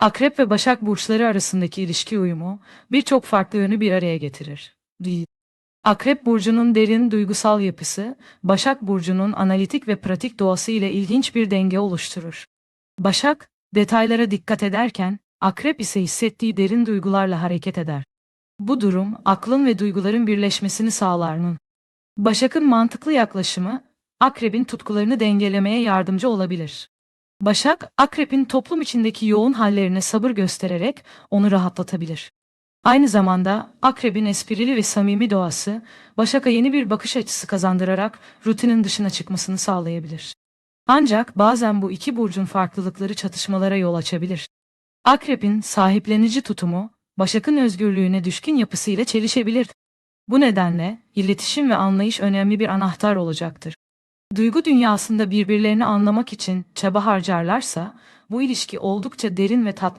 Akrep ve Başak burçları arasındaki ilişki uyumu birçok farklı yönü bir araya getirir. Akrep burcunun derin duygusal yapısı, Başak burcunun analitik ve pratik doğası ile ilginç bir denge oluşturur. Başak, detaylara dikkat ederken, Akrep ise hissettiği derin duygularla hareket eder. Bu durum, aklın ve duyguların birleşmesini sağlar. Başak'ın mantıklı yaklaşımı, Akrep'in tutkularını dengelemeye yardımcı olabilir. Başak, Akrep'in toplum içindeki yoğun hallerine sabır göstererek onu rahatlatabilir. Aynı zamanda Akrep'in esprili ve samimi doğası, Başak'a yeni bir bakış açısı kazandırarak rutinin dışına çıkmasını sağlayabilir. Ancak bazen bu iki burcun farklılıkları çatışmalara yol açabilir. Akrep'in sahiplenici tutumu, Başak'ın özgürlüğüne düşkün yapısıyla çelişebilir. Bu nedenle iletişim ve anlayış önemli bir anahtar olacaktır. Duygu dünyasında birbirlerini anlamak için çaba harcarlarsa bu ilişki oldukça derin ve tatlı